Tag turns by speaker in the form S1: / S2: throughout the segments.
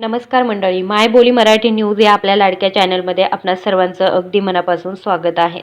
S1: नमस्कार मंडळी माय बोली मराठी न्यूज या आपल्या लाडक्या चॅनलमध्ये आपणा सर्वांचं अगदी मनापासून स्वागत आहे.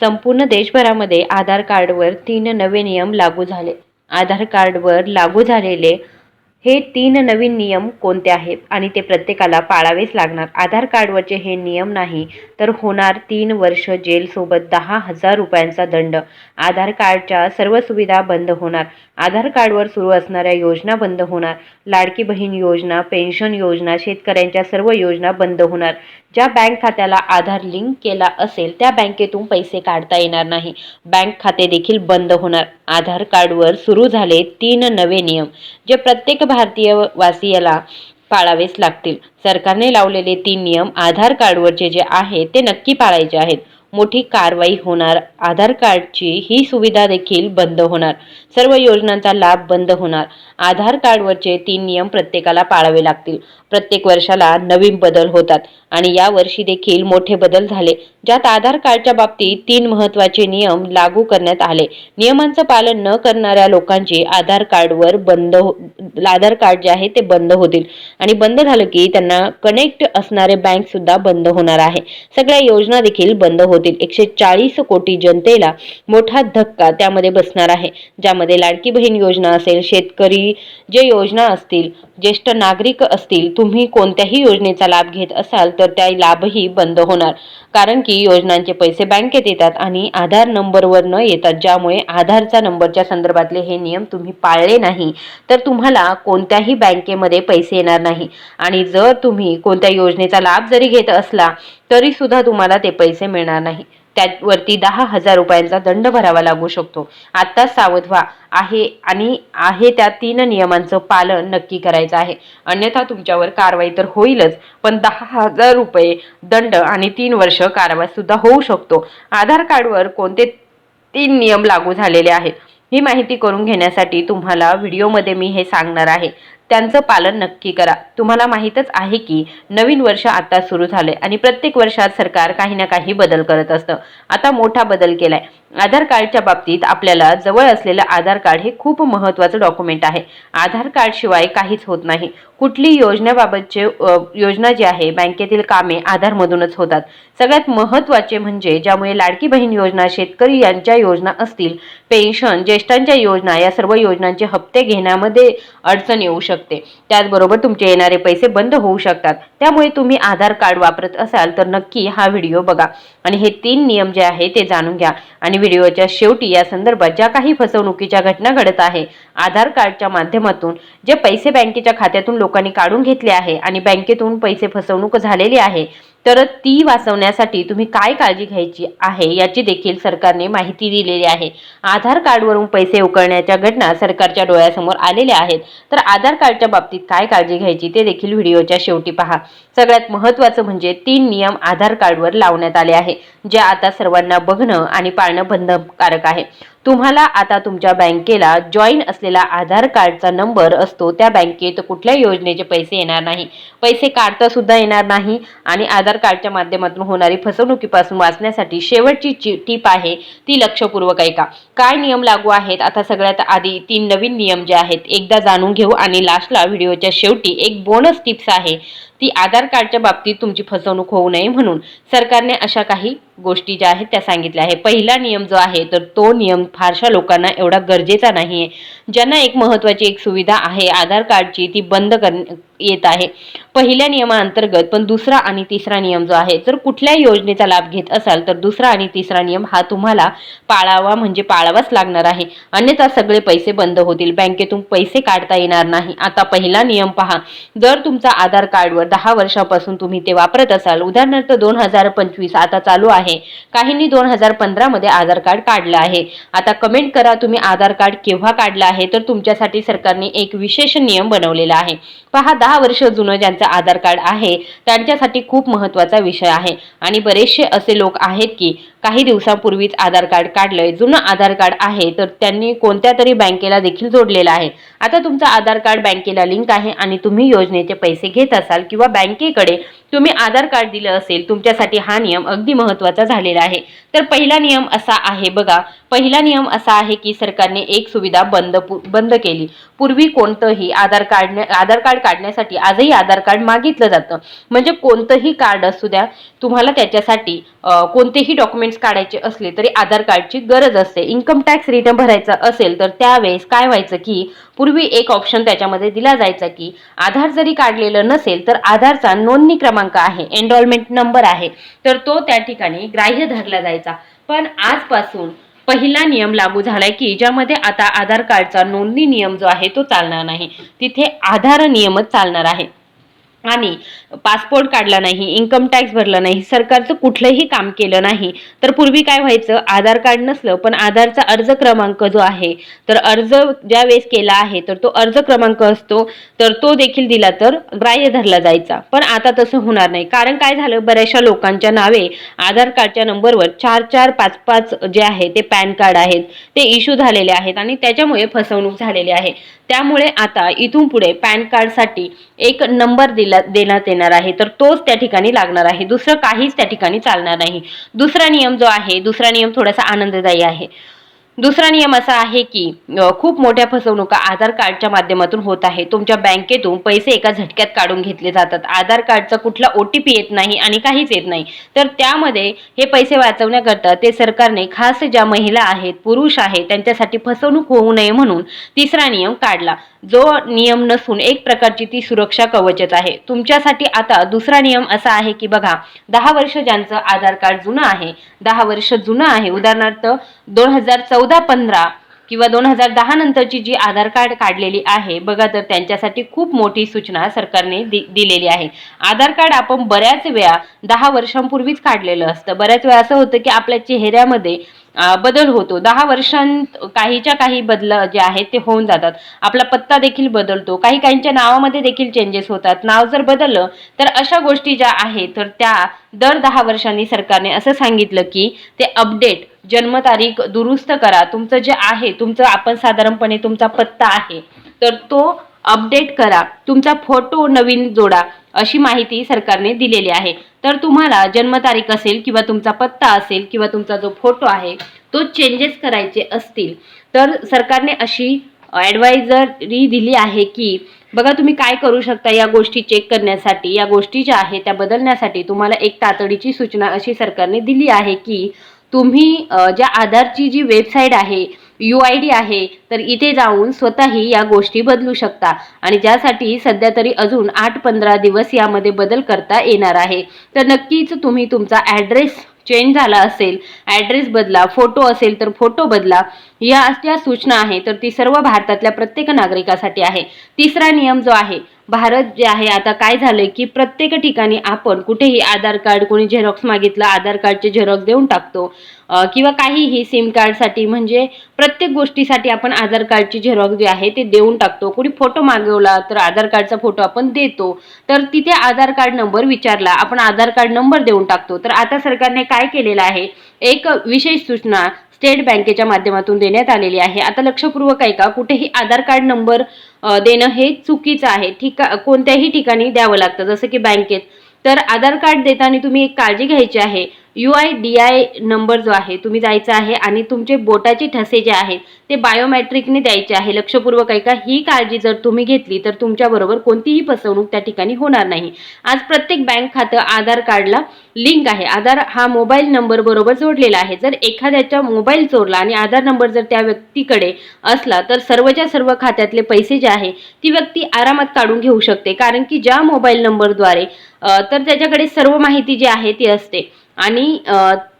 S1: संपूर्ण देशभरामध्ये आधार कार्डवर तीन नवे नियम लागू झाले. आधार कार्डवर लागू झालेले हे तीन नवीन नियम कोणते आहेत? आणि ते प्रत्येकाला पाळावेच लागणार. आधार कार्डवरचे हे नियम नाही तर होणार तीन वर्ष जेलसोबत दहा हजार रुपयांचा दंड. आधार कार्डच्या सर्व सुविधा बंद होणार. आधार कार्डवर सुरू असणाऱ्या योजना बंद होणार. लाडकी बहीण योजना पेन्शन योजना शेतकऱ्यांच्या सर्व योजना बंद होणार. ज्या बँक खात्याला आधार लिंक केला असेल त्या बँकेतून पैसे काढता येणार नाही. बँक खाते देखील बंद होणार. आधार कार्डवर सुरू झाले तीन नवे नियम जे प्रत्येक भारतीय वासियाला पाळावेच लागतील. सरकारने लावलेले तीन नियम आधार कार्डवरचे जे आहे ते नक्की पाळायचे आहेत. मोठी कारवाई होणार. आधार कार्डची ही सुविधा देखील बंद होणार. सर्व योजनांचा लाभ बंद होणार. आधार कार्डवरचे तीन नियम प्रत्येकाला पाळावे लागतील. प्रत्येक वर्षाला नवीन बदल होतात आणि या वर्षी देखील मोठे बदल झाले. ज्यात आधार कार्डच्या बाबतीत तीन महत्त्वाचे नियम लागू करण्यात आले. नियमांचं पालन न करणाऱ्या लोकांचे आधार कार्डवर बंद हो आधार कार्ड जे आहे ते बंद होतील. आणि बंद झालं की त्यांना कनेक्ट असणारे बँक सुद्धा बंद होणार आहे. सगळ्या योजना देखील बंद होतील. एकशे चाळीस कोटी जनतेला मोठा धक्का त्यामध्ये बसणार आहे. ज्यामध्ये लाडकी बहीण योजना असेल शेतकरी जे योजना असतील ज्येष्ठ नागरिक असतील तुम्ही कोणत्याही योजनेचा लाभ घेत असाल तर त्या लाभही बंद होणार. कारण की योजनांचे पैसे बँकेत येतात आणि आधार नंबरवर न येतात. ज्यामुळे आधारचा नंबरच्या संदर्भातले हे नियम तुम्ही पाळले नाही तर तुम्हाला कोणत्याही बँकेमध्ये पैसे येणार नाही. आणि जर तुम्ही कोणत्या योजनेचा लाभ जरी घेत असला तरी सुद्धा तुम्हाला ते पैसे मिळणार नाही. त्यावरती दहा हजार रुपयांचा दंड भरावा लागू शकतो. आता सावध व्हा. आहे आणि आहे त्या तीन नियमांचं पालन नक्की करायचं आहे. अन्यथा तुमच्यावर कारवाई तर होईलच पण दहा हजार रुपये दंड आणि तीन वर्ष कारवाई सुद्धा होऊ शकतो. आधार कार्डवर कोणते तीन नियम लागू झालेले आहेत? ही माहिती करून घेण्यासाठी तुम्हाला व्हिडिओमध्ये मी हे सांगणार आहे. त्यांचं पालन नक्की करा. तुम्हाला माहीतच आहे की नवीन वर्ष आता सुरू झाले आणि प्रत्येक वर्षात सरकार काही ना काही बदल करत असतं. आता मोठा बदल केलाय. आधार कार्डच्या बाबतीत आपल्याला जवळ असलेलं आधार कार्ड हे खूप महत्त्वाचं डॉक्युमेंट आहे. आधार कार्ड शिवाय काहीच होत नाही. कुठली योजनेबाबतचे योजना जी आहे बँकेतील कामे आधारमधूनच होतात. सगळ्यात महत्त्वाचे म्हणजे ज्यामुळे लाडकी बहीण योजना शेतकरी यांच्या योजना असतील पेन्शन ज्येष्ठांच्या योजना या सर्व योजनांचे हप्ते घेण्यामध्ये अडचण येऊ शकते. त्याचबरोबर तुमचे येणारे पैसे बंद होऊ शकतात. त्यामुळे तुम्ही आधार कार्ड वापरत असाल तर नक्की हा व्हिडिओ बघा. आणि हे तीन नियम जे आहे ते जाणून घ्या. आणि व्हिडिओच्या शेवटी या संदर्भात ज्या काही फसवणुकीच्या घटना घडत आहे आधार कार्डच्या माध्यमातून जे पैसे बँकेच्या खात्यातून लोकांनी काढून घेतले आहे आणि बँकेतून पैसे फसवणूक झालेली आहे तर ती वाचवण्यासाठी तुम्ही काय काळजी घ्यायची आहे याची देखील सरकारने माहिती दिलेली आहे. आधार कार्डवरून पैसे उकळण्याच्या घटना सरकारच्या डोळ्यासमोर आलेल्या आहेत. तर आधार कार्डच्या बाबतीत काय काळजी घ्यायची ते देखील व्हिडिओच्या शेवटी पहा. सगळ्यात महत्त्वाचं म्हणजे तीन नियम आधार कार्डवर लावण्यात आले आहे जे आता सर्वांना बघणं आणि पाळणं बंधनकारक आहे. तुम्हाला आता तुमच्या बँकेला जॉईन असलेला आधार कार्डचा नंबर असतो त्या बँकेत कुठल्या योजनेचे पैसे येणार नाही. पैसे काढता सुद्धा येणार नाही आणि आधार कार्डच्या माध्यमातून होणारी फसवणुकीपासून वाचण्यासाठी शेवटची टीप आहे ती लक्षपूर्वक ऐका. काय नियम लागू आहेत? आता सगळ्यात आधी तीन नवीन नियम जे आहेत एकदा जाणून घेऊ आणि लास्टला व्हिडिओच्या शेवटी एक बोनस टिप्स आहे. ती आधार कार्डच्या बाबतीत तुमची फसवणूक होऊ नये म्हणून सरकारने अशा काही गोष्टी ज्या आहेत त्या सांगितल्या आहे पहिला नियम जो आहे तर तो नियम फारशा लोकांना एवढा गरजेचा नाही आहे ज्यांना एक महत्त्वाची एक सुविधा आहे आधार कार्डची ती बंद कर येत आहे. पहिल्या नियमाअंतर्गत पण दुसरा आणि तिसरा नियम जो आहे जर कुठल्या योजनेचा लाभ घेत असाल तर दुसरा आणि तिसरा नियम हा तुम्हाला पाळावा म्हणजे पाळावाच लागणार आहे. अन्यथा सगळे पैसे बंद होतील. बँकेतून पैसे काढता येणार नाही. आता पहिला नियम पहा. जर तुमचा आधार कार्डवर दहा वर्षापासून तुम्ही ते वापरत असाल. उदाहरणार्थ दोन हजार पंचवीस आता चालू आहे. काहींनी दोन हजार पंधरामध्ये आधार कार्ड काढलं आहे. आता कमेंट करा तुम्ही आधार कार्ड केव्हा काढलं आहे? तर तुमच्यासाठी सरकारने एक विशेष नियम बनवलेला आहे. पहा दहा वर्ष जुनं ज्यांचं आधार कार्ड आहे त्यांच्यासाठी खूप महत्त्वाचा विषय आहे. आणि बरेचसे असे लोक आहेत की काही दिवसांपूर्वीच आधार कार्ड काढलंय. जुनं आधार कार्ड आहे तर त्यांनी कोणत्या तरी बँकेला देखील जोडलेलं आहे. आता तुमचा आधार कार्ड बँकेला लिंक आहे आणि तुम्ही योजनेचे पैसे घेत असाल किंवा बँकेकडे तुम्ही आधार कार्ड दिलं असेल तुमच्यासाठी हा नियम अगदी महत्त्वाचा झालेला आहे. तर पहिला नियम असा आहे बघा पहिला नियम असा आहे की सरकारने एक सुविधा बंद बंद केली. पूर्वी कोणतंही आधार कार्ड आधार कार्ड काढण्यासाठी आजही आधार कार्ड मागितलं जातं. म्हणजे कोणतंही कार्ड असू द्या तुम्हाला त्याच्यासाठी कोणतेही डॉक्युमेंट डॉक्युमेंट्स काढायचे असले तरी आधार कार्डची गरज असते. इन्कम टॅक्स रिटर्न भरायचा असेल तर त्यावेळेस काय व्हायचं की पूर्वी एक ऑप्शन त्याच्यामध्ये दिला जायचा की आधार जरी काढलेलं नसेल तर आधारचा नोंदणी क्रमांक आहे एनरोलमेंट नंबर आहे. तर तो त्या ठिकाणी ग्राह्य धरला जायचा. पण आजपासून पहिला नियम लागू झालाय की ज्यामध्ये आता आधार कार्डचा नोंदणी नियम जो आहे तो चालणार नाही. तिथे आधार नियमच चालणार आहे. आणि पासपोर्ट काढला नाही इन्कम टॅक्स भरला नाही सरकारचं कुठलंही काम केलं नाही. तर पूर्वी काय व्हायचं आधार कार्ड नसलं पण आधारचा अर्ज क्रमांक जो आहे तर अर्ज ज्या वेळेस केला आहे तर तो अर्ज क्रमांक असतो तर तो देखील दिला तर ग्राह्य धरला जायचा. पण आता तसं होणार नाही. कारण काय झालं बऱ्याचशा लोकांच्या नावे आधार कार्डच्या नंबरवर चार चार पाच पाच जे आहे ते पॅन कार्ड आहेत ते इश्यू झालेले आहेत आणि त्याच्यामुळे फसवणूक झालेली आहे. त्यामुळे आता इथून पुढे पॅन कार्डसाठी एक नंबर दिला देण्यात येणार आहे. तर तोच त्या ठिकाणी लागणार आहे. दुसरं काहीच त्या ठिकाणी चालणार नाही. दुसरा नियम जो आहे दुसरा नियम थोडासा आनंददायी आहे. दुसरा नियम असा आहे की खूप मोठ्या फसवणुका आधार कार्डच्या माध्यमातून होत आहे. तुमच्या बँकेतून पैसे एका झटक्यात काढून घेतले जातात. आधार कार्डचा कुठला ओ टी पी येत नाही आणि काहीच येत नाही. तर त्यामध्ये हे पैसे वाचवण्याकरता ते सरकारने खास ज्या महिला आहेत पुरुष आहेत त्यांच्यासाठी फसवणूक होऊ नये म्हणून तिसरा नियम काढला. जो नियम नसून एक प्रकारची ती सुरक्षा कवचच आहे. तुमच्यासाठी आता दुसरा नियम असा आहे की बघा दहा वर्ष ज्यांचं आधार कार्ड जुनं आहे दहा वर्ष जुनं आहे. उदाहरणार्थ दोन हजार चौदा पंधरा किंवा दोन हजार दहा नंतरची जी आधार कार्ड काढलेली आहे बघा तर त्यांच्यासाठी खूप मोठी सूचना सरकारने दि दिलेली आहे. आधार कार्ड आपण बऱ्याच वेळा दहा वर्षांपूर्वीच काढलेलं असतं. बऱ्याच वेळा असं होतं की आपल्या चेहऱ्यामध्ये बदल होतो. दहा वर्षांत काहीच्या काही बदल जे आहेत ते होऊन जातात. आपला पत्ता देखील बदलतो. काही काहींच्या नावामध्ये देखील चेंजेस होतात. नाव जर बदललं तर अशा गोष्टी ज्या आहेत तर त्या दर दहा वर्षांनी सरकारने असं सांगितलं की ते अपडेट जन्मतारीख दुरुस्त करा. तुमचं जे आहे तुमचं आपण साधारणपणे तुमचा पत्ता आहे तर तो अपडेट करा. तुमचा फोटो नवीन जोडा अशी माहिती सरकारने दिलेली आहे. तर तुम्हाला जन्मतारीख असेल किंवा तुमचा पत्ता असेल किंवा तुमचा जो फोटो आहे तो चेंजेस करायचे असतील. तर सरकारने अशी ॲडवायझरी दिली आहे की बघा तुम्ही काय करू शकता या गोष्टी चेक करण्यासाठी. या गोष्टी ज्या आहेत त्या बदलण्यासाठी तुम्हाला एक तातडीची सूचना अशी सरकारने दिली आहे की तुम्ही ज्या आधारची जी वेबसाईट आहे यू आय डी आहे तर इथे जाऊन स्वतःही या गोष्टी बदलू शकता. आणि ज्यासाठी सध्या तरी अजून आठ पंधरा दिवस यामध्ये बदल करता येणार आहे. तर नक्कीच तुम्ही तुमचा ॲड्रेस चेंज झाला असेल ॲड्रेस बदला फोटो असेल तर फोटो बदला या ज्या सूचना आहे तर ती सर्व भारतातल्या प्रत्येक नागरिकासाठी आहे. तिसरा नियम जो आहे भारत जे आहे आता काय झालंय की प्रत्येक ठिकाणी आपण कुठेही आधार कार्ड कोणी झेरॉक्स मागितलं आधार कार्डचे झेरॉक्स देऊन टाकतो. किंवा काहीही सिम कार्डसाठी म्हणजे प्रत्येक गोष्टीसाठी आपण आधार कार्डची झेरॉक्स जे आहे ते देऊन टाकतो. कोणी फोटो मागवला तर आधार कार्डचा फोटो आपण देतो. तर तिथे आधार कार्ड नंबर विचारला आपण आधार कार्ड नंबर देऊन टाकतो. तर आता सरकारने काय केलेलं आहे एक विशेष सूचना स्टेट बँकेच्या माध्यमातून देण्यात आलेली आहे. आता लक्षपूर्वक आहे का कुठेही आधार कार्ड नंबर देणं हे चुकीचं आहे. ठिका कोणत्याही ठिकाणी द्यावं लागतं. जसं की बँकेत. तर आधार कार्ड देताना तुम्ही एक काळजी घ्यायची आहे. U I D I number जो आहे तुम्ही जायचा आहे आणि तुमचे बोटाचे ठसे जे आहेत ते बायोमॅट्रिकने द्यायचे आहे. लक्षपूर्वक ऐका ही काळजी जर तुम्ही घेतली तर तुमच्याबरोबर कोणतीही फसवणूक त्या ठिकाणी होणार नाही. आज प्रत्येक बँक खातं आधार कार्डला लिंक आहे. आधार हा मोबाईल नंबर बरोबर जोडलेला आहे. जर एखाद्याचा मोबाईल चोरला आणि आधार नंबर जर त्या व्यक्तीकडे असला तर सर्वच्या सर्व खात्यातले पैसे जे आहे ती व्यक्ती आरामात काढून घेऊ शकते. कारण की ज्या मोबाईल नंबरद्वारे तर त्याच्याकडे सर्व माहिती जी आहे ती असते. आणि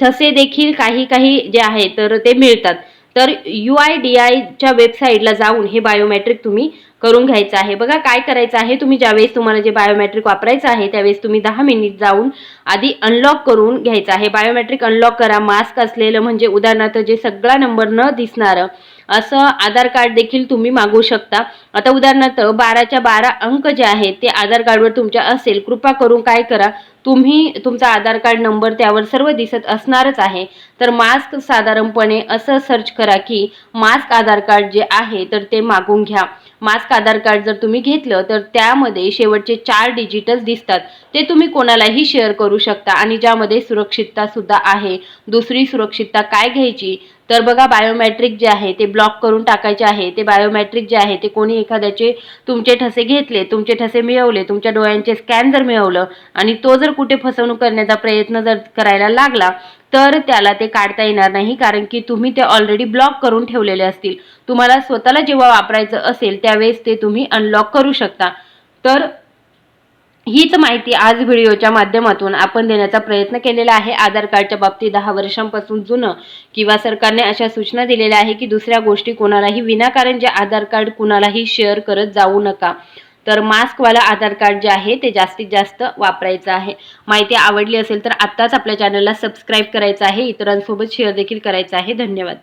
S1: ठसे देखील काही काही जे आहे तर ते मिळतात. तर यू आय डी आयच्या वेबसाईटला जाऊन हे बायोमॅट्रिक तुम्ही करून घ्यायचं आहे. बघा काय करायचं आहे? तुम्ही ज्यावेळेस तुम्हाला जे बायोमॅट्रिक वापरायचं आहे त्यावेळेस तुम्ही दहा मिनिट जाऊन आधी अनलॉक करून घ्यायचं आहे. बायोमॅट्रिक अनलॉक करा. मास्क असलेलं म्हणजे उदाहरणार्थ जे सगळा नंबर न दिसणारं असं आधार कार्ड देखील तुम्ही मागू शकता. आता उदाहरणार्थ बाराच्या बारा अंक जे आहेत ते आधार कार्डवर तुमच्या असेल. कृपा करून काय करा तुम्ही तुमचा आधार कार्ड नंबर त्यावर सर्व दिसत असणारच आहे. तर मास्क साधारणपणे असं सर्च करा की मास्क आधार कार्ड जे आहे तर ते मागून घ्या. मास्क आधार कार्ड जर तुम्ही घेतलं तर त्यामध्ये शेवटचे चार डिजिटल्स दिसतात. ते तुम्ही कोणालाही शेअर करू शकता आणि ज्यामध्ये सुरक्षितता सुद्धा आहे. दुसरी सुरक्षितता काय घ्यायची? तर बघा बायोमॅट्रिक जे आहे ते ब्लॉक करून टाकायचे आहे. ते बायोमॅट्रिक जे आहे ते कोणी एखाद्याचे तुमचे ठसे घेतले तुमचे ठसे मिळवले तुमच्या डोळ्यांचे स्कॅन जर मिळवलं आणि तो जर कुठे फसवणूक करण्याचा प्रयत्न जर करायला लागला तर त्याला ते काढता येणार नाही कारण की तुम्ही ते ऑलरेडी ब्लॉक करून ठेवलेले असतील. तुम्हाला स्वतःला जेव्हा वापरायचं असेल त्यावेळेस ते तुम्ही अनलॉक करू शकता. तर हीच माहिती आज व्हिडिओच्या माध्यमातून आपण देण्याचा प्रयत्न केलेला आहे. आधार कार्डच्या बाबतीत दहा वर्षांपासून जुनं किंवा सरकारने अशा सूचना दिलेल्या आहे की दुसऱ्या गोष्टी कोणालाही विनाकारण जे आधार कार्ड कुणालाही शेअर करत जाऊ नका. तर मास्कवाला आधार कार्ड जे आहे ते जास्तीत जास्त वापरायचं आहे. माहिती आवडली असेल तर आत्ताच आपल्या चॅनलला सबस्क्राईब करायचं आहे. इतरांसोबत शेअर देखील करायचं आहे. धन्यवाद.